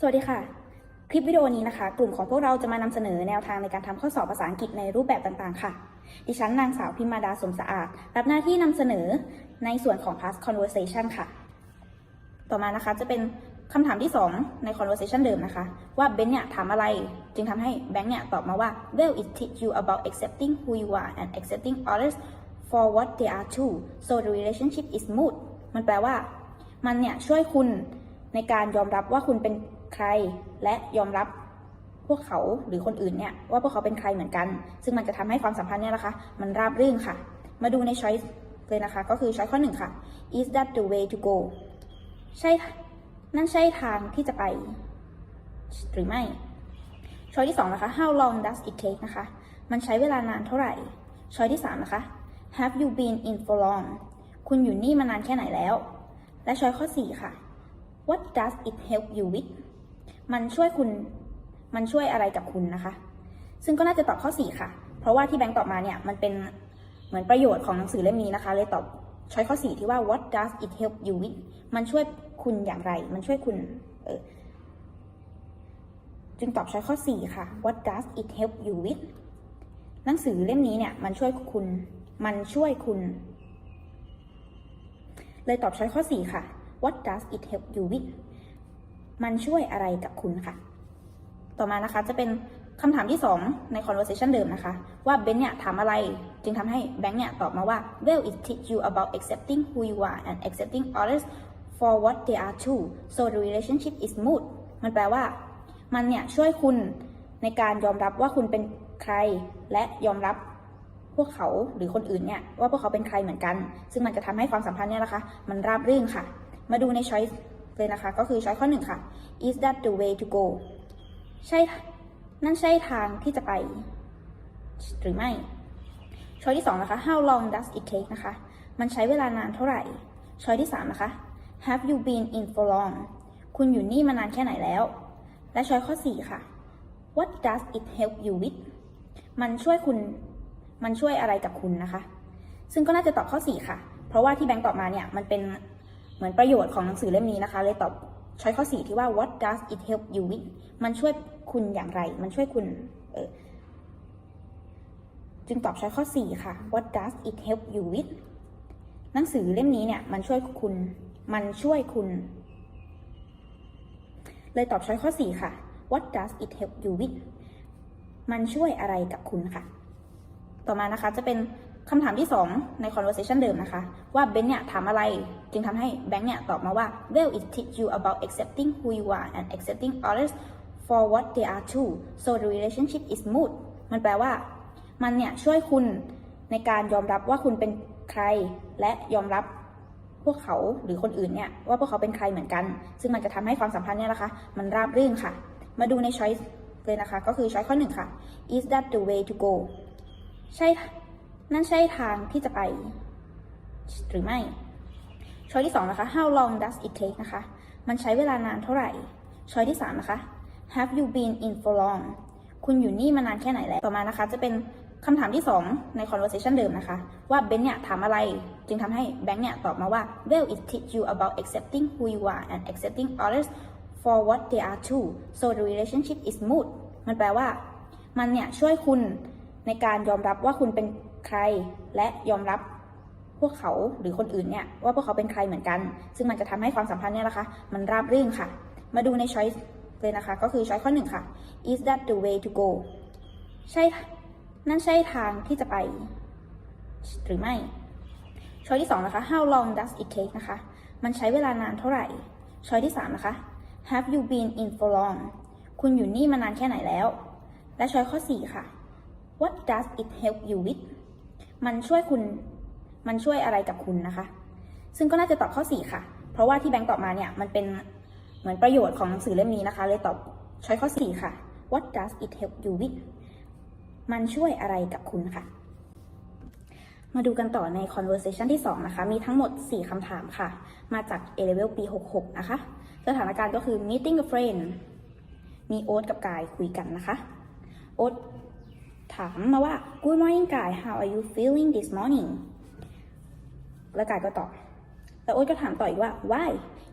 สวัสดีค่ะ คลิปวิดีโอนี้นะคะ กลุ่มของพวกเราจะมานำเสนอแนวทางในการทำข้อสอบภาษาอังกฤษในรูปแบบต่างๆ ค่ะ ดิฉันนางสาวพิมมาดาสมสะอาด รับหน้าที่นำเสนอในส่วนของ past conversation ค่ะ ต่อมานะคะจะเป็นคำถามที่ 2 ใน conversation เดิมนะคะ ว่าเบนเนี่ยถามอะไร จึงทำให้แบงค์เนี่ยตอบมาว่า well it teach you about accepting who you are and accepting others for what they are too so the relationship is smooth มันแปลว่า มันเนี่ยช่วยคุณในการยอมรับว่าคุณเป็น ใครและยอมรับพวกเขาหรือคนอื่นเนี่ยว่าพวกเขาเป็นใครเหมือนกัน ซึ่งมันจะทำให้ความสัมพันธ์เนี่ยนะคะ มันราบรื่นค่ะ มาดูใน choice เลยนะคะ ก็คือ choice ข้อหนึ่งค่ะ is that the way to go ใช่ นั่นใช่ทางที่จะไป หรือไม่ choice ที่สองนะคะ how long does it take นะคะ มันใช้เวลานานเท่าไหร่ choice ที่สามนะคะ have you been in for long คุณอยู่นี่มานานแค่ไหนแล้ว และ choice ข้อสี่ค่ะ what does it help you with มันช่วยคุณ มันช่วยอะไรกับคุณนะคะ ซึ่งก็น่าจะตอบข้อ 4 ค่ะ เพราะว่าที่แบงค์ตอบมาเนี่ย มันเป็นเหมือนประโยชน์ของหนังสือเล่มนี้นะคะ เลยตอบช้อยข้อ 4 ที่ว่า what does it help you with มันช่วยคุณอย่างไร มันช่วยคุณ เออ จึงตอบช้อยข้อ 4 ค่ะ what does it help you with หนังสือเล่มนี้เนี่ย มันช่วยคุณ มันช่วยคุณ เลยตอบช้อยข้อ 4 ค่ะ what does it help you with มันช่วยอะไรกับคุณค่ะ ต่อมานะคะจะเป็นคำถามที่ 2 ใน conversation เดิมนะคะ ว่าเบนเนี่ยถามอะไร จึงทำให้แบงค์เนี่ยตอบมาว่า well it teach you about accepting who you are and accepting others for what they are too so the relationship is smooth มันแปลว่า มันเนี่ยช่วยคุณในการยอมรับว่าคุณเป็นใคร และยอมรับพวกเขาหรือคนอื่นเนี่ยว่าพวกเขาเป็นใครเหมือนกัน ซึ่งมันจะทำให้ความสัมพันธ์เนี่ยนะคะ มันราบรื่นค่ะ มาดูใน choice เลยนะคะ ก็คือ choice ข้อหนึ่งค่ะ is that the way to go ใช่ นั่นใช่ทางที่จะไป หรือไม่ ช้อยที่2นะคะ how long does it take นะคะ มันใช้เวลานานเท่าไหร่ ช้อยที่3นะคะ have you been in for long คุณอยู่นี่มานานแค่ไหนแล้ว และช้อยข้อ4ค่ะ what does it help you with มันช่วยคุณ มันช่วยอะไรกับคุณนะคะ ซึ่งก็น่าจะตอบข้อ4ค่ะ เพราะว่าที่แบงค์ตอบมาเนี่ย มันเป็น เหมือนประโยชน์ของหนังสือเล่มนี้นะคะ เลยตอบช้อยข้อ 4 ที่ว่า what does it help you with มันช่วยคุณอย่างไร มันช่วยคุณเออจึงตอบช้อยข้อ 4 ค่ะ what does it help you with หนังสือเล่มนี้เนี่ย มันช่วยคุณ มันช่วยคุณ เลยตอบช้อยข้อ 4 ค่ะ what does it help you with มันช่วยอะไรกับคุณค่ะ ต่อมานะคะจะเป็น คำถามที่ 2 ใน conversation เดิมนะคะ ว่าเบนเนี่ยถามอะไร จึงทำให้แบงค์เนี่ยตอบมาว่า well it teach you about accepting who you are and accepting others for what they are too so the relationship is smooth มันแปลว่า มันเนี่ยช่วยคุณในการยอมรับว่าคุณเป็นใคร และยอมรับพวกเขาหรือคนอื่นเนี่ยว่าพวกเขาเป็นใครเหมือนกัน ซึ่งมันจะทำให้ความสัมพันธ์เนี่ยนะคะ มันราบรื่นค่ะ มาดูใน choice เลยนะคะ ก็คือ choice ข้อหนึ่งค่ะ is that the way to go ใช่ นั่นใช่ทางที่จะไป หรือไม่ช้อยที่2นะคะ how long does it take นะคะ มันใช้เวลานานเท่าไหร่ ช้อยที่3นะคะ have you been in for long คุณอยู่นี่มานานแค่ไหนแล้ว ต่อมานะคะ จะเป็นคำถามที่ 2 ใน conversation เดิมนะคะ ว่าเบนเนี่ยถามอะไร จึงทำให้แบงค์เนี่ยตอบมาว่า well it teach you about accepting who you are and accepting others for what they are too so the relationship is smooth มันแปลว่า มันเนี่ยช่วยคุณในการยอมรับว่าคุณเป็น ใครและยอมรับพวกเขาหรือคนอื่นเนี่ยว่าพวกเขาเป็นใครเหมือนกัน ซึ่งมันจะทำให้ความสัมพันธ์เนี่ยนะคะ มันราบรื่นค่ะ มาดูใน choice เลยนะคะ ก็คือ choice ข้อหนึ่งค่ะ is that the way to go ใช่ นั่นใช่ทางที่จะไป หรือไม่ ช้อยที่2นะคะ how long does it take นะคะ มันใช้เวลานานเท่าไหร่ ช้อยที่3นะคะ have you been in for long คุณอยู่นี่มานานแค่ไหนแล้ว และช้อยข้อ4ค่ะ what does it help you with มันช่วยคุณ มันช่วยอะไรกับคุณนะคะ ซึ่งก็น่าจะตอบข้อ 4 ค่ะ เพราะว่าที่แบงค์ตอบมาเนี่ย มันเป็นเหมือนประโยชน์ของหนังสือเล่มนี้นะคะ เลยตอบช้อยข้อ 4 ค่ะ what does it help you with มันช่วยอะไรกับคุณค่ะ มาดูกันต่อใน conversation ที่ 2 นะคะ มีทั้งหมด 4คำถามค่ะ มาจาก A level ปี 66 นะคะ สถานการณ์ก็คือ meeting a friend มีโอ๊ตกับกายคุยกันนะคะ โอ๊ต ถามมาว่า Good morning กาย how are you feeling this morning แล้วกายก็ตอบ แล้วโอ๊ตก็ถามต่ออีกว่า Why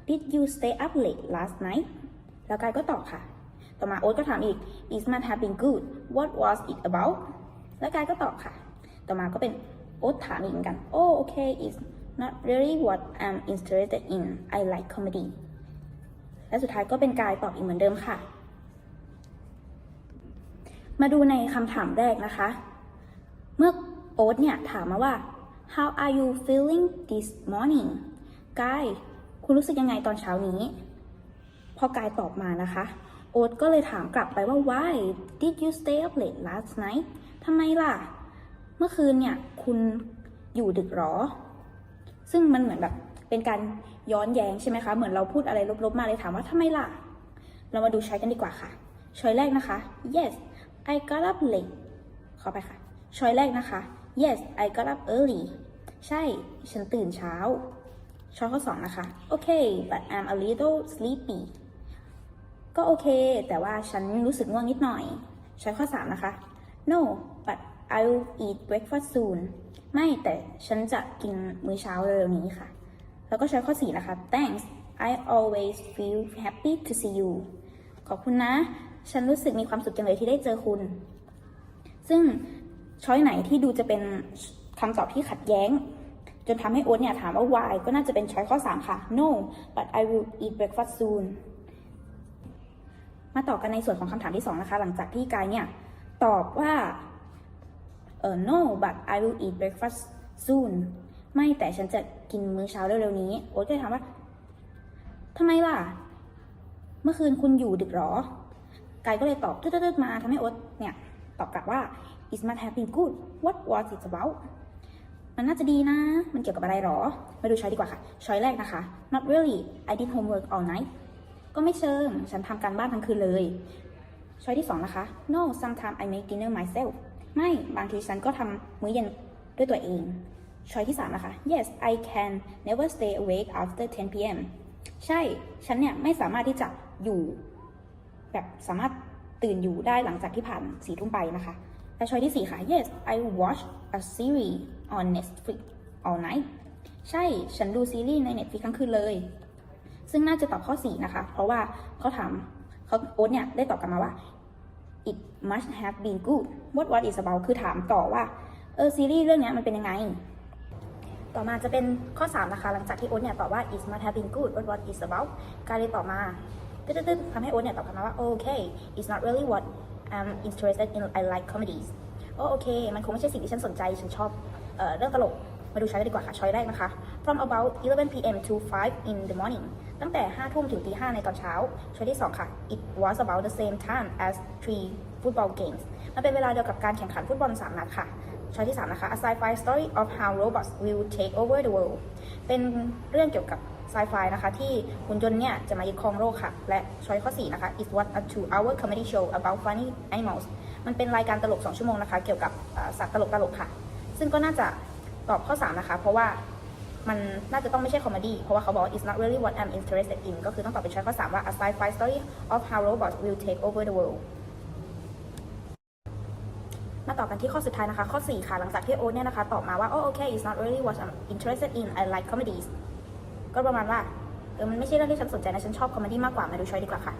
did you stay up late last night แล้วกายก็ตอบค่ะ ต่อมาโอ๊ตก็ถามอีก is not have been good what was it about แล้วกายก็ตอบค่ะ ต่อมาก็เป็นโอ๊ตถามอีกเหมือนกัน oh okay it's not really what I'm interested in I like comedy และสุดท้ายก็เป็นกายตอบอีกเหมือนเดิมค่ะ มาดูในคำถามแรกนะคะ เมื่อโอ๊ตเนี่ยถามมาว่า how are you feeling this morning กายคุณรู้สึกยังไงตอนเช้านี้ พอกายตอบมานะคะ โอ๊ตก็เลยถามกลับไปว่า why did you stay up late last night ทำไมล่ะ เมื่อคืนเนี่ยคุณอยู่ดึกหรอ ซึ่งมันเหมือนแบบเป็นการย้อนแย้งใช่ไหมคะ เหมือนเราพูดอะไรลบๆมาเลยถามว่าทำไมล่ะ เรามาดูใช้กันดีกว่าค่ะช้อยแรกนะคะ yes I got up late ขอไปค่ะ ช้อยแรกนะคะ yes I got up early ใช่ ฉันตื่นเช้า ช้อยข้อสองนะคะ okay but I'm a little sleepy ก็โอเค แต่ว่าฉันรู้สึกง่วงนิดหน่อย ช้อยข้อสามนะคะ no but I'll eat breakfast soon ไม่แต่ฉันจะกินมื้อเช้าเร็วนี้ค่ะ แล้วก็ช้อยข้อสี่นะคะ thanks I always feel happy to see you ขอบคุณนะ ฉันรู้สึกมีความสุขจังเลยที่ได้เจอคุณ ซึ่งช้อยไหนที่ดูจะเป็นคำตอบที่ขัดแย้ง จนทำให้โอ๊ตเนี่ยถามว่า why ก็น่าจะเป็นช้อยข้อ 3 ค่ะ no but I will eat breakfast soon มาต่อกันในส่วนของคำถามที่ 2 นะคะ หลังจากที่กายเนี่ย ตอบว่าเออ no but I will eat breakfast soon ไม่แต่ฉันจะกินมื้อเช้าเร็วๆนี้ โอ๊ตก็ถามว่าทำไมล่ะ เมื่อคืนคุณอยู่ดึกหรอ กายก็เลยตอบตืดๆมาทำให้โอ๊ตเนี่ยตอบกลับว่า is not having good what was it about มันน่าจะดีนะ มันเกี่ยวกับอะไรหรอ มาดูช้อยดีกว่าค่ะ ช้อยแรกนะคะ not really I did homework all night ก็ไม่เชิง ฉันทำการบ้านทั้งคืนเลย ช้อยที่สองนะคะ no sometimes I make dinner myself ไม่ บางทีฉันก็ทำมื้อเย็นด้วยตัวเอง ช้อยที่สามนะคะ yes I can never stay awake after 10 p.m. ใช่ ฉันเนี่ยไม่สามารถที่จะอยู่ แบบสามารถตื่นอยู่ได้หลังจากที่ผ่านสี่ทุ่มไปนะคะ และช้อยที่ 4 ค่ะ yes I watch a series on Netflix all night ใช่ ฉันดูซีรีส์ใน Netflix ทั้งคืนเลย ซึ่งน่าจะตอบข้อ 4 นะคะ เพราะว่าเขาถามเขาโอ๊ตเนี่ยได้ตอบกลับมาว่า it must have been good what what is about คือถามต่อว่า เออ ซีรีส์เรื่องเนี้ยมันเป็นยังไง ต่อมาจะเป็นข้อ 3 นะคะ หลังจากที่โอ๊ตเนี่ยตอบว่า it must have been good what what is about การเลยตอบมา ตึ๊ดๆๆทำให้โอ๊ตเนี่ยตอบกลับมาว่า okay it's not really what I'm interested in I like comedies โอโอเค มันคงไม่ใช่สิ่งที่ฉันสนใจ ฉันชอบเอ่อเรื่องตลก มาดูช้อยกันดีกว่าค่ะ ช้อยแรกนะคะ from about 11 p.m. to 5 in the morning ตั้งแต่ 5 ทุ่มถึงตี5ในตอนเช้า ช้อยที่ 2 ค่ะ it was about the same time as three football games มันเป็นเวลาเดียวกับการแข่งขันฟุตบอล 3 นัดค่ะ ช้อยที่ 3 นะคะ a sci-fi story of how robots will take over the world เป็นเรื่องเกี่ยวกับ ไซไฟนะคะ ที่หุ่นยนต์เนี่ยจะมายึดครองโลกค่ะ และช้อยข้อ 4 นะคะ it was a two hour comedy show about funny animals มันเป็นรายการตลก 2 ชั่วโมงนะคะ เกี่ยวกับสัตว์ตลกตลกค่ะ ซึ่งก็น่าจะตอบข้อ 3 นะคะ เพราะว่ามันน่าจะต้องไม่ใช่คอมเมดี้ เพราะว่าเขาบอก it's not really what I'm interested in ก็คือต้องตอบเป็นช้อยข้อ 3 ว่า a sci-fi story of how robots will take over the world มาต่อกันที่ข้อสุดท้ายนะคะ ข้อ 4 ค่ะ หลังจากที่โอ๊ตเนี่ยนะคะ ตอบมาว่า oh okay it's not really what I'm interested in I like comedies ก็ประมาณว่าเออมันไม่ใช่เรื่องที่ฉันสนใจนะฉันชอบคอมเมดี้มากกว่ามาดูช้อยดีกว่าค่ะ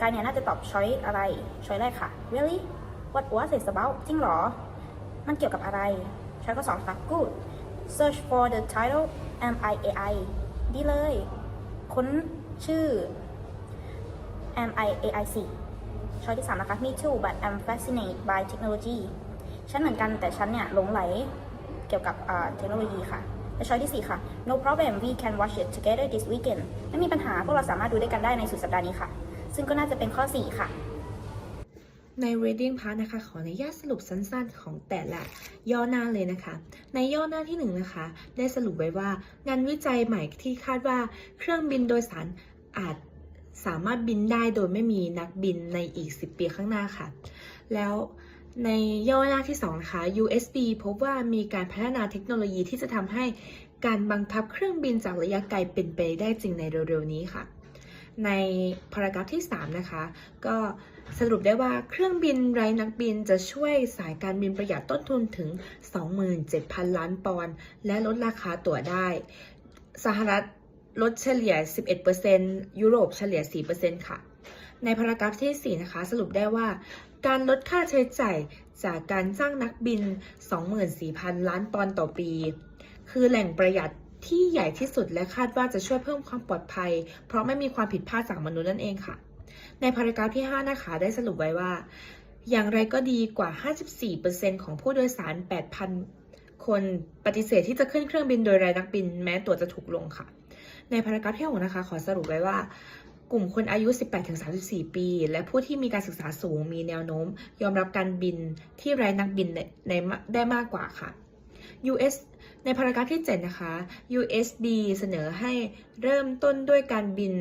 กายเนี่ยน่าจะตอบช้อยอะไรช้อยแรกค่ะ really what was it about จริงเหรอ มันเกี่ยวกับอะไรช้อยข้อสองค่ะ good search for the title M I A I ดีเลย ค้นชื่อ M I A I C ช้อยที่สามนะคะ me too but I'm fascinated by technology ฉันเหมือนกันแต่ฉันเนี่ยหลงไหลเกี่ยวกับอ่าเทคโนโลยีค่ะ และช้อยที่ 4 ค่ะ no problem we can watch it together this weekend ไม่มีปัญหาพวกเราสามารถดูด้วยกันได้ในสุดสัปดาห์นี้ค่ะ ซึ่งก็น่าจะเป็นข้อ 4 ค่ะ ใน reading part นะคะ ขออนุญาตสรุปสั้นๆ ของแต่ละย่อหน้าเลยนะคะ ในย่อหน้าที่ 1นงนะคะ ได้สรุปไว้ว่า งานวิจัยใหม่ที่คาดว่าเครื่องบินโดยสารอาจสามารถบินได้โดยไม่มีนักบินในอีก 10 ปีข้างหน้าค่ะ แล้ว ในย่อหน้าที่2นะคะ USB พบว่ามีการพัฒนาเทคโนโลยีที่จะทำให้การบังคับเครื่องบินจากระยะไกลเป็นไปได้จริงในเร็วๆนี้ค่ะ ในพารากราฟที่ 3 นะคะ ก็สรุปได้ว่าเครื่องบินไร้นักบินจะช่วยสายการบินประหยัดต้นทุนถึง 27,000 ล้านปอนด์และลดราคาตั๋วได้ สหรัฐลดเฉลี่ย 11%ยุโรปเฉลี่ย 4%ค่ะ ในพารากราฟที่ 4 นะคะ สรุปได้ว่า การลดค่าใช้จ่ายจากการจ้างนักบิน 24,000 ล้านปอนด์ต่อปี คือแหล่งประหยัดที่ใหญ่ที่สุดและคาดว่าจะช่วยเพิ่มความปลอดภัย เพราะไม่มีความผิดพลาดจากมนุษย์นั่นเองค่ะ ในพารากราฟที่ 5 นะคะ ได้สรุปไว้ว่า อย่างไรก็ดีกว่า 54%ของผู้โดยสาร 8,000 คนปฏิเสธที่จะขึ้นเครื่องบินโดยรายนักบิน แม้ตั๋วจะถูกลงค่ะ ในพารากราฟที่6นะคะ ขอสรุปไว้ว่า กลุ่มคนอายุ 18-34 ปี และผู้ที่มีการศึกษาสูงมีแนวโน้ม ยอมรับการบินที่ไร้นักบินในในได้มากกว่าค่ะ US ในพารากราฟที่ 7 นะคะ USB เสนอให้เริ่มต้นด้วยการบิน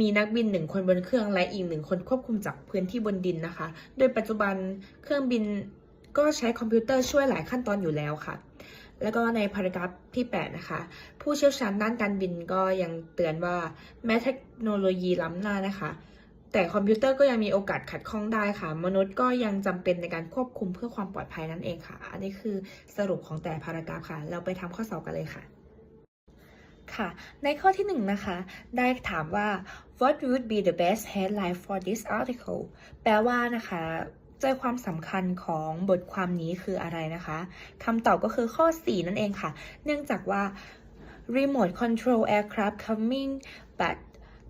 มีนักบินหนึ่งคนบนเครื่องและอีกหนึ่งคนควบคุมจากพื้นที่บนดินนะคะ โดยปัจจุบันเครื่องบินก็ใช้คอมพิวเตอร์ช่วยหลายขั้นตอนอยู่แล้วค่ะ แล้วก็ในพารากราฟที่ 8 นะคะ ผู้เชี่ยวชาญด้านการบินก็ยังเตือนว่าแม้เทคโนโลยีล้ำหน้านะคะ แต่คอมพิวเตอร์ก็ยังมีโอกาสขัดข้องได้ค่ะ มนุษย์ก็ยังจำเป็นในการควบคุมเพื่อความปลอดภัยนั่นเองค่ะ อันนี้คือสรุปของแต่พารากราฟค่ะ เราไปทำข้อสอบกันเลยค่ะค่ะในข้อที่หนึ่งนะคะ ได้ถามว่า what would be the best headline for this article แปลว่านะคะ ใจความสำคัญของบทความนี้คืออะไรนะคะคำตอบก็คือข้อ 4 นั่นเองค่ะ เนื่องจากว่า remote control aircraft coming but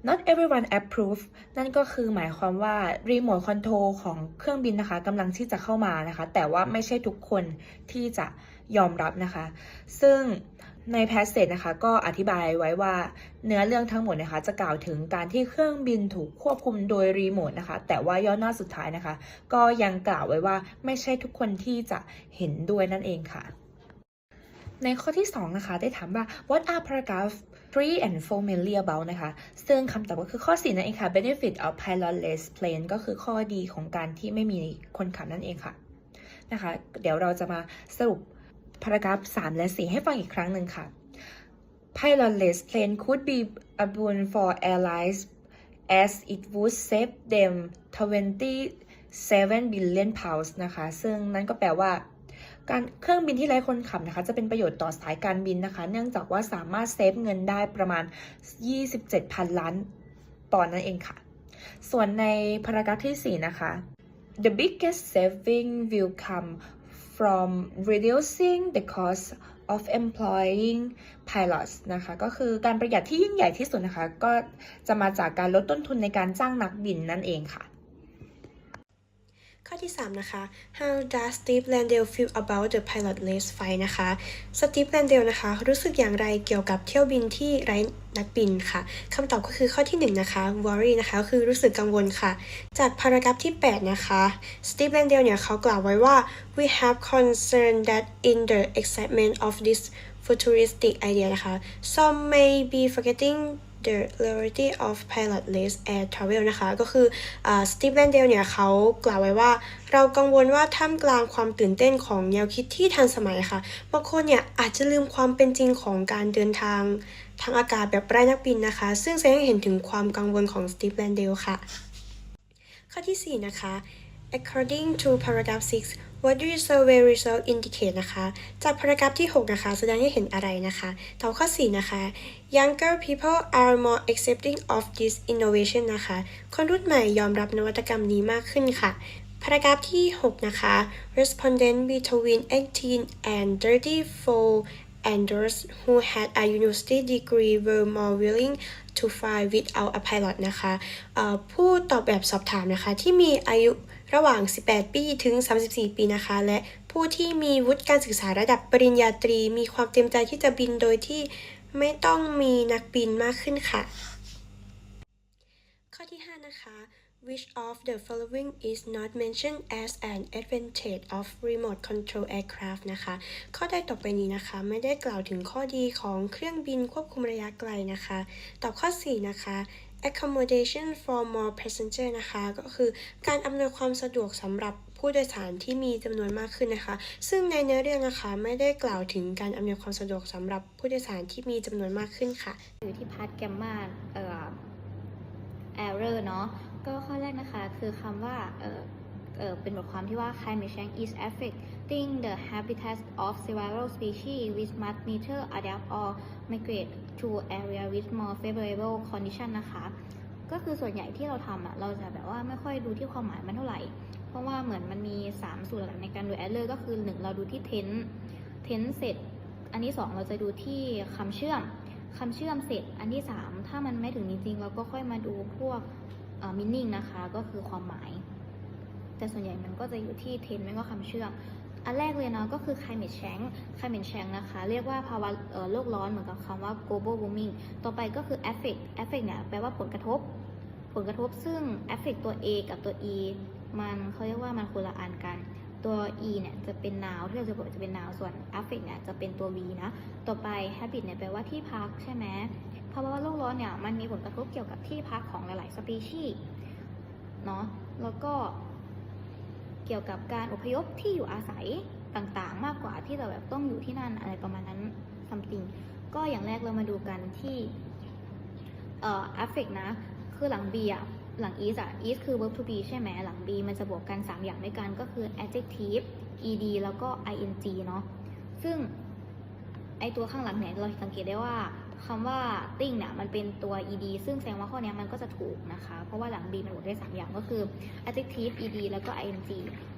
not everyone approve นั่นก็คือหมายความว่า remote control ของเครื่องบินนะคะกำลังที่จะเข้ามานะคะ แต่ว่าไม่ใช่ทุกคนที่จะยอมรับนะคะ ซึ่ง ในแพสเซจนะคะก็อธิบายไว้ว่าเนื้อเรื่องทั้งหมดนะคะจะกล่าวถึงการที่เครื่องบินถูกควบคุมโดยรีโมทนะคะแต่ว่าย่อหน้าสุดท้ายนะคะ ก็ยังกล่าวไว้ว่าไม่ใช่ทุกคนที่จะเห็นด้วยนั่นเองค่ะ ในข้อที่ 2 นะคะ ได้ถามว่า what are paragraph 3 and 4 mainly about นะคะ ซึ่งคำตอบก็คือข้อ 4 นั่นเองค่ะ benefit of pilotless plane ก็คือข้อดีของการที่ไม่มีคนขับนั่นเองค่ะนะคะ เดี๋ยวเราจะมาสรุป paragraph 3และ 4 ให้ฟังอีกครั้งหนึ่งค่ะ pilotless plane could be a boon for airlines as it would save them 27 billion pounds นะคะ ซึ่งนั่นก็แปลว่าการเครื่องบินที่ไร้คนขับนะคะ จะเป็นประโยชน์ต่อสายการบินนะคะ เนื่องจากว่าสามารถเซฟเงินได้ประมาณ 27,000 ล้านปอนด์นั่นเองค่ะ ส่วนในพารากราฟที่ 4 นะคะ the biggest saving will come from reducing the cost of employing pilots นะคะก็คือการประหยัดที่ยิ่งใหญ่ที่สุดนะคะ ก็จะมาจากการลดต้นทุนในการจ้างนักบินนั่นเองค่ะ ข้อที่ 3 นะคะ How does Steve Landell feel about the pilotless flight นะคะ Steve Landell นะคะ รู้สึกอย่างไรเกี่ยวกับเที่ยวบินที่ไร้นักบินค่ะคำตอบก็คือข้อที่ 1 นะคะ worry นะคะ คือรู้สึกกังวลค่ะ จากพารากราฟที่ 8 นะคะ Steve Landell เนี่ยเขากล่าวไว้ว่า we have concern that in the excitement of this futuristic idea นะคะ some may be forgetting the reality of pilotless air travel นะคะ ก็คือสตีฟแลนเดลเนี่ยเขากล่าวไว้ว่า เรากังวลว่าท่ามกลางความตื่นเต้นของแนวคิดที่ทันสมัยค่ะ บางคนเนี่ยอาจจะลืมความเป็นจริงของการเดินทางทางอากาศแบบไร้นักบินนะคะ ซึ่งแสดงให้เห็นถึงความกังวลของสตีฟแลนเดลค่ะ ข้อที่ 4 นะคะ according to paragraph 6 what do your survey result indicate นะคะ จากพารากราฟที่ 6 นะคะ แสดงให้เห็นอะไรนะคะตอบข้อ 4 นะคะ younger people are more accepting of this innovation นะคะ คนรุ่นใหม่ยอมรับนวัตกรรมนี้มากขึ้นค่ะพารากราฟที่ 6 นะคะ respondent between 18 and 34 and those who had a university degree were more willing to fly without a pilot นะคะผู้ตอบแบบสอบถามนะคะ ที่มีอายุ ระหว่าง 18 ปีถึง 34 ปีนะคะ และผู้ที่มีวุฒิการศึกษาระดับปริญญาตรี มีความเต็มใจที่จะบินโดยที่ไม่ต้องมีนักบินมากขึ้นค่ะ ข้อที่ 5 นะคะ which of the following is not mentioned as an advantage of remote control aircraft นะคะ ข้อใดต่อไปนี้นะคะ ไม่ได้กล่าวถึงข้อดีของเครื่องบินควบคุมระยะไกลนะคะ ตอบข้อ 4 นะคะ accommodation for more passenger นะคะ ก็คือการอำนวยความสะดวกสำหรับผู้โดยสารที่มีจำนวนมากขึ้นนะคะ ซึ่งในเนื้อเรื่องนะคะไม่ได้กล่าวถึงการอำนวยความสะดวกสำหรับผู้โดยสารที่มีจำนวนมากขึ้นค่ะ อยู่ที่พาร์ทแกมมาเอ่อ error เนาะ ก็ข้อแรกนะคะคือคำว่าเอ่อ เป็นบทความที่ว่า climate change is affecting the habitats of several species which must neither adapt or migrate to area with more favorable condition นะคะ ก็คือส่วนใหญ่ที่เราทำอะเราจะแบบว่าไม่ค่อยดูที่ความหมายมันเท่าไหร่ เพราะว่าเหมือนมันมี 3 ส่วนหลักในการดูแอดเลยก็คือ 1 เราดูที่เทนเทนเสร็จ อันที่ 2 เราจะดูที่คำเชื่อมคำเชื่อมเสร็จอันที่ 3 ถ้ามันไม่ถึงจริงๆ เราก็ค่อยมาดูพวกมินนิ่งนะคะ ก็คือความหมาย แต่ส่วนใหญ่มันก็จะอยู่ที่เทนไม่ก็คำเชื่อม อันแรกเลยเนาะก็คือ climate change climate change นะคะ เรียกว่าภาวะเอ่อโลกร้อนเหมือนกับคำว่า global warming ต่อไปก็คือ effect effect เนี่ยแปลว่าผลกระทบ ผลกระทบซึ่ง effect ตัว A กับตัว E มันเขาเรียกว่ามันคนละอันกันตัว E เนี่ยจะเป็น noun ที่เราจะบอกจะเป็น noun ส่วน affect เนี่ยจะเป็นตัว V นะ ต่อไป habit เนี่ยแปลว่าที่พักใช่ไหมภาะวะโลกร้อนเนี่ยมันมีผลกระทบเกี่ยวกับที่พักของหลาย ๆ สปีชีส์เนาะ แล้วก็ เกี่ยวกับการอพยพที่อยู่อาศัยต่างๆ มากกว่าที่เราแบบต้องอยู่ที่นั่นอะไรประมาณนั้น something ก็อย่างแรกเรามาดูกันที่เอ่อ affect นะ คือหลัง B อะหลัง is อะ is คือ verb to be ใช่ไหมหลัง B มันจะบวกกัน 3 อย่างด้วยกันก็คือ adjective ed แล้วก็ ing เนาะซึ่งไอตัวข้างหลังเนี่ยเราสังเกตได้ว่า คำว่าติ้งเนี่ยมันเป็นตัว ed ซึ่งแสดงว่าข้อนี้มันก็จะถูกนะคะ เพราะว่าหลัง b มันบวกได้ 3 อย่างก็คือ adjective ed แล้วก็ ing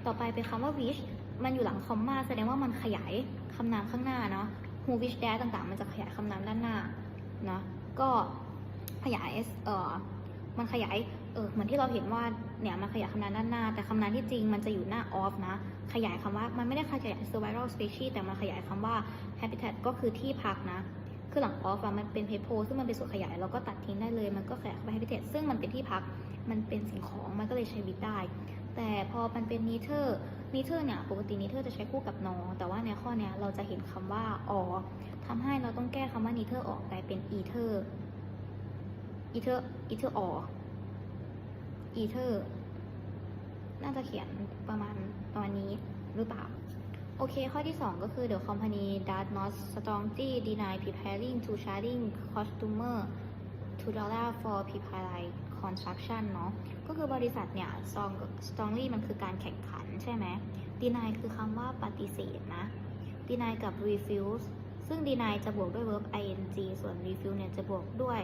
ต่อไปเป็นคำว่า which มันอยู่หลังคอมมาแสดงว่ามันขยายคำนามข้างหน้าเนาะ who which that ต่างๆ มันจะขยายคำนามด้านหน้าเนาะก็ขยาย เอ่อมันขยาย เออเหมือนที่เราเห็นว่าเนี่ยมันขยายคำนามด้านหน้า แต่คำนามที่จริงมันจะอยู่หน้า off นะ ขยายคำว่ามันไม่ได้ขยาย survival species แต่มันขยายคำว่า habitat ก็คือที่พักนะ คือหลัง off อะมันเป็น p a p o ซึ่งมันเป็นส่วนขยายเราก็ตัดทิ้งได้เลย มันก็ขยายเข้าไป habitat ซึ่งมันเป็นที่พักมันเป็นสิ่งของมันก็เลยใช้วิตได้ แต่พอมันเป็น neither neither เนี่ยปกติ neither จะใช้คู่กับ no แต่ว่าในข้อเนี้ยเราจะเห็นคำว่า or ทำให้เราต้องแก้คำว่า neither ออกกลายเป็น either either either or either น่าจะเขียนประมาณประมาณนี้หรือเปล่า โอเค ข้อที่ 2 ก็คือ the company does not strongly deny preparing to charging customer to dollar for prepare construction เนาะ ก็คือบริษัทเนี่ย strong strongly มันคือการแข่งขันใช่ไหม deny คือคำว่าปฏิเสธนะ deny กับ refuse ซึ่ง deny จะบวกด้วย verb ing ส่วน refuse เนี่ยจะบวกด้วย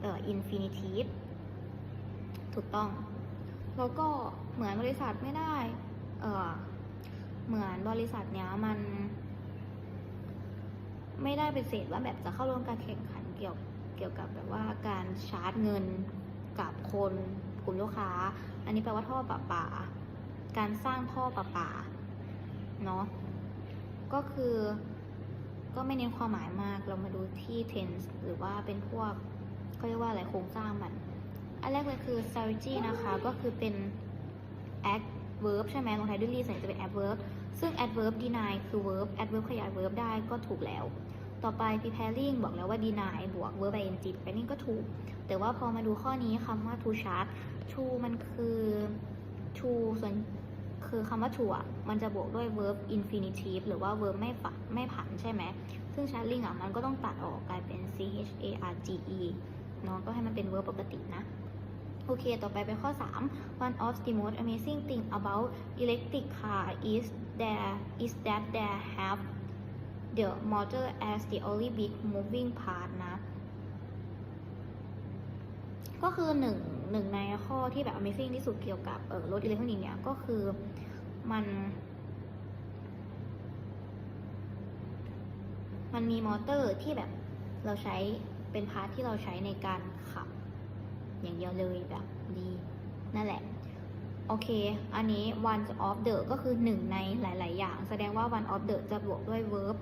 เอ่อ infinitive ถูกต้อง แล้วก็เหมือนบริษัทไม่ได้เอ่อ เหมือนบริษัทเนี้ยมัน ไม่ได้เป็นเศษว่าแบบจะเข้าร่วมการแข่งขันเกี่ยวเกี่ยวกับแบบว่าการชาร์จเงินกับคนกลุ่มลูกค้า อันนี้แปลว่าท่อประปา การสร้างท่อประปาเนาะก็คือก็ไม่เน้นความหมายมาก เรามาดูที่ tense หรือว่าเป็นพวกเขาเรียกว่าอะไรโครงสร้างมัน อันแรกเลยคือ strategy นะคะ ก็คือเป็น adverb ใช่ไหมลงท้ายด้วย r e a s o จะเป็น adverb ซึ่ง adverb deny คือ verb adverb ขยาย verb ได้ก็ถูกแล้ว ต่อไป preparing บอกแล้วว่า deny บวก verb ing preparing ก็ถูก แต่ว่าพอมาดูข้อนี้คำว่า to chart to มันคือ to ส่วนคือคำว่า to อะมันจะบวกด้วย verb infinitive หรือว่า verb ไม่ฝันไม่ผันใช่ไหม ซึ่ง charting อะมันก็ต้องตัดออกกลายเป็น c h a r g e เนาะก็ให้มันเป็น verb ปกตินะโอเค ต่อไปเป็นข้อ 3 One of the most amazing thing about electric car is there is that they have the motor as the only big moving part นะ ก็คือหนึ่งหนึ่งในข้อที่แบบ amazing ที่สุดเกี่ยวกับเออรถอิเล็กทรอนิกส์เนี่ย ก็คือมัน มันมีมอเตอร์ที่แบบเราใช้เป็นพาร์ทที่เราใช้ในการขับ อย่างเดียวเลยแบบดี นั่นแหละ โอเค อันนี้ one of the ก็คือหนึ่งในหลาย ๆ อย่าง แสดงว่า one of the จะบวกด้วย verb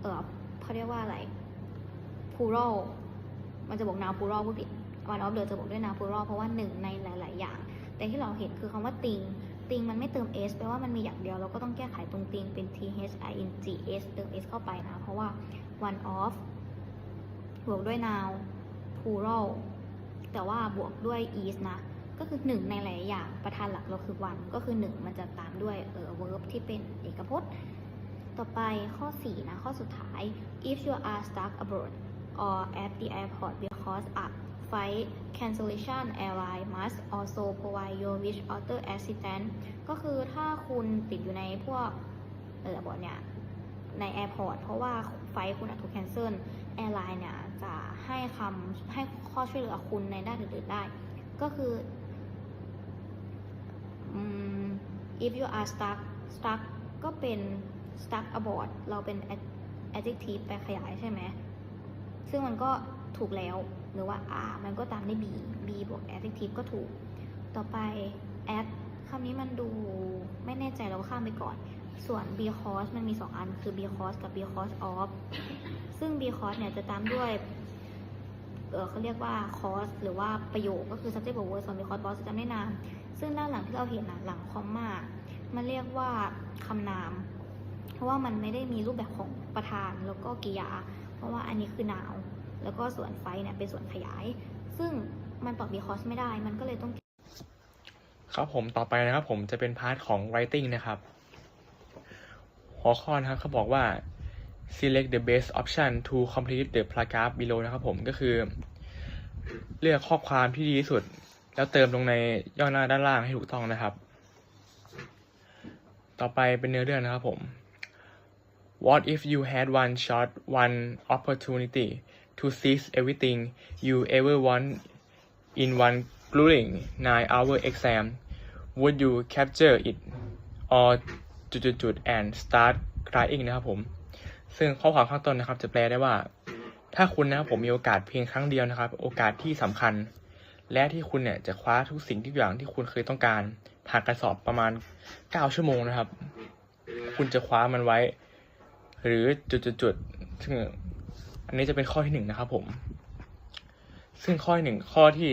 เออเขาเรียกว่าอะไร plural มันจะบวก noun plural พูดผิด one of the จะบวกด้วย noun plural เพราะว่าหนึ่งในหลาย ๆ อย่าง แต่ที่เราเห็นคือคำว่าติงติงมันไม่เติม s แปลว่ามันมีอย่างเดียว เราก็ต้องแก้ไขตรงติงเป็น t h i n g s เติม s เข้าไปนะ เพราะว่า one of บวกด้วย noun plural แต่ว่าบวกด้วย is นะ ก็คือหนึ่งในหลายอย่างประธานหลักเราคือ one ก็คือหนึ่งมันจะตามด้วยเออ verb ที่เป็นเอกพจน์ ต่อไปข้อ 4 นะ ข้อสุดท้าย if you are stuck abroad or at the airport because a flight cancellation airline must also provide you with other assistance ก็คือถ้าคุณติดอยู่ในพวกเออบอเนี่ยในแอร์พอร์ตเพราะว่าไฟล์คุณอาจถูกแคนเซิลแอร์ไลน์เนี่ยจะให้คำให้ข้อช่วยเหลือคุณในด้านอื่นๆได้ ก็คือ if you are stuck stuck ก็เป็น stuck aboard เราเป็น adjective ไปขยายใช่ไหม ซึ่งมันก็ถูกแล้ว หรือว่า are มันก็ตามด้วย be be บวก adjective ก็ถูก ต่อไป at คำนี้มันดูไม่แน่ใจเราก็ข้ามไปก่อน ส่วน because มันมี 2 อันคือ because กับ because of ซึ่ง because เนี่ยจะตามด้วยเออเขาเรียกว่า cause หรือว่าประโยคก็คือ subject verb verb ส่วน because boss จะจำได้นาม ซึ่งด้านหลังที่เราเห็นนะหลังคอมมา มันเรียกว่าคำนาม เพราะว่ามันไม่ได้มีรูปแบบของประธานแล้วก็กริยา เพราะว่าอันนี้คือ noun แล้วก็ส่วนไฟเนี่ยเป็นส่วนขยาย ซึ่งมันตอบ because ไม่ได้ มันก็เลยต้อง ครับผมต่อไปนะครับผมจะเป็นพาร์ทของ writing นะครับ หัวข้อนะครับเขาบอกว่า select the best option to complete the paragraph below นะครับผมก็คือ เลือกข้อความที่ดีที่สุด แล้วเติมลงในย่อหน้าด้านล่างให้ถูกต้องนะครับ ต่อไปเป็นเนื้อเรื่องนะครับผม What if you had one shot one opportunity to seize everything you ever want in one grueling nine hour exam would you capture it or จุดๆๆ and start crying นะครับผม ซึ่งข้อความข้างต้นนะครับจะแปลได้ว่า ถ้าคุณนะครับผมมีโอกาสเพียงครั้งเดียวนะครับ โอกาสที่สำคัญ และที่คุณเนี่ยจะคว้าทุกสิ่งทุกอย่างที่คุณเคยต้องการผ่านการสอบประมาณ 9 ชั่วโมงนะครับ คุณจะคว้ามันไว้ หรือจุดๆๆซึ่งอันนี้จะเป็นข้อที่หนึ่งนะครับผม ซึ่งข้อที่หนึ่งข้อที่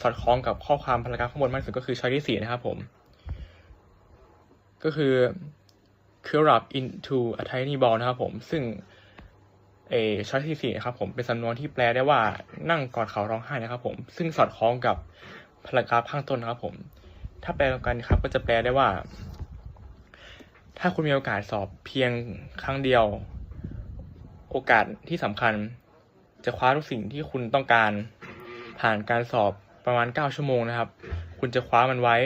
สอดคล้องกับข้อความพารากราฟข้างบนมากที่สุดก็คือช้อยที่สี่นะครับผม ก็คือ curl up into a tiny ball นะครับผม ซึ่ง เอช้อยที่สี่นะครับผมเป็นสำนวนที่แปลได้ว่านั่งกอดเขาร้องไห้นะครับผมซึ่งสอดคล้องกับพารากราฟข้างต้นนะครับผมถ้าแปลตรงกันครับก็จะแปลได้ว่า ถ้าคุณมีโอกาสสอบเพียงครั้งเดียว โอกาสที่สำคัญ จะคว้าทุกสิ่งที่คุณต้องการ ผ่านการสอบประมาณ 9 ชั่วโมงนะครับ คุณจะคว้ามันไว้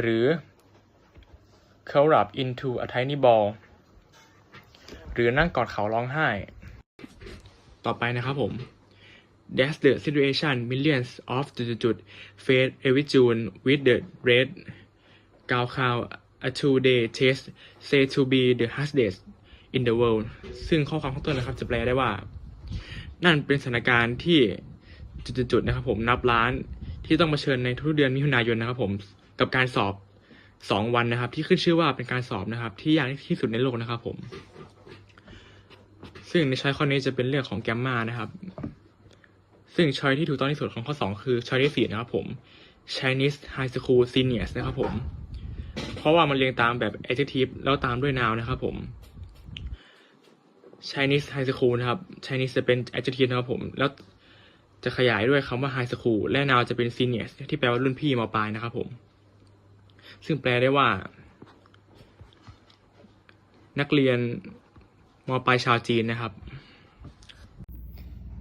หรือ curl up into a tiny ball หรือนั่งกอดเขาร้องไห้ ต่อไปนะครับผม That's the situation millions of จุดๆ face every June with the red กาวคาว a two day test say to be the hardest in the world ซึ่งข้อความข้างต้นนะครับจะแปลได้ว่า นั่นเป็นสถานการณ์ที่จุดๆนะครับผมนับล้านที่ต้องมาเชิญในทุกเดือนมิถุนายนนะครับผมกับการสอบสองวันนะครับ ที่ขึ้นชื่อว่าเป็นการสอบนะครับ ที่ยากที่สุดในโลกนะครับผม ซึ่งในช้อยข้อนี้จะเป็นเรื่องของแกมมานะครับ ซึ่งช้อยที่ถูกต้องที่สุดของข้อ 2 คือช้อยที่สี่นะครับผม Chinese High School Seniors นะครับผม เพราะว่ามันเรียงตามแบบ adjective แล้วตามด้วย noun นะครับผม Chinese High School นะครับ Chinese จะเป็น adjective นะครับผม แล้วจะขยายด้วยคำว่า High School และ noun จะเป็น seniors ที่แปลว่ารุ่นพี่มปลายนะครับผม ซึ่งแปลได้ว่า นักเรียน มปลายชาวจีนนะครับ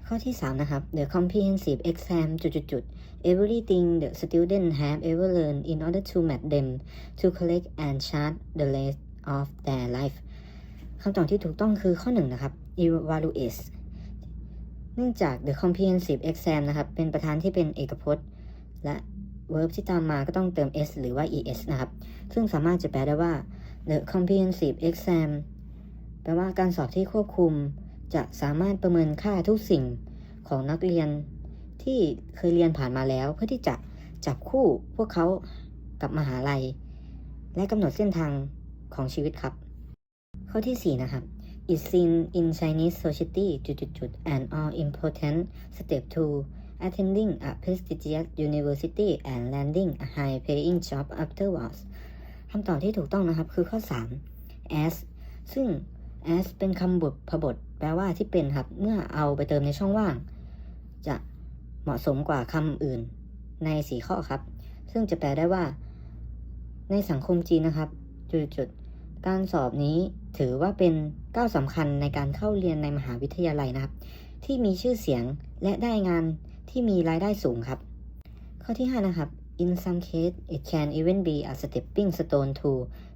ข้อที่ 3 นะครับ The comprehensive exam จุดจุด everything the student have ever learned in order to map them to collect and chart the rest of their life คำตอบที่ถูกต้องคือข้อ 1 นะครับ evaluate เนื่องจาก the comprehensive exam นะครับ เป็นประธานที่เป็นเอกพจน์ และ verb ที่ตามมาก็ต้องเติม s หรือว่า es นะครับ ซึ่งสามารถจะแปลได้ว่า the comprehensive exam แปลว่าการสอบที่ควบคุมจะสามารถประเมินค่าทุกสิ่งของนักเรียนที่เคยเรียนผ่านมาแล้ว เพื่อที่จะจับคู่พวกเขากับมหาลัย และกำหนดเส้นทางของชีวิตครับ ข้อที่ 4 นะครับ is seen in Chinese society จุด an all important step to attending a prestigious university and landing a high paying job afterwards คำตอบที่ถูกต้องนะครับคือข้อ 3 as ซึ่ง as เป็นคำบทพบท แปลว่าที่เป็นครับ เมื่อเอาไปเติมในช่องว่าง จะเหมาะสมกว่าคำอื่นในสีข้อครับ ซึ่งจะแปลได้ว่า ในสังคมจีนนะครับ จุดๆ การสอบนี้ถือว่าเป็นก้าวสำคัญในการเข้าเรียนในมหาวิทยาลัยนะครับ ที่มีชื่อเสียงและได้งานที่มีรายได้สูงครับ ข้อที่ 5 นะครับ in some case it can even be a stepping stone to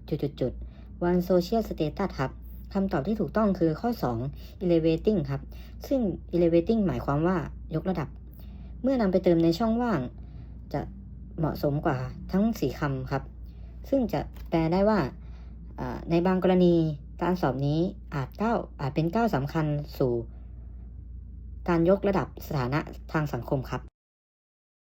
จุดๆ one social status ครับ คำตอบที่ถูกต้องคือข้อ 2 elevating ครับ ซึ่ง elevating หมายความว่ายกระดับ เมื่อนำไปเติมในช่องว่าง จะเหมาะสมกว่าทั้งสี่คำครับ ซึ่งจะแปลได้ว่าอ่า ในบางกรณีการสอบนี้อาจก้าวอาจเป็นก้าวสำคัญสู่ การยกระดับสถานะทางสังคมครับ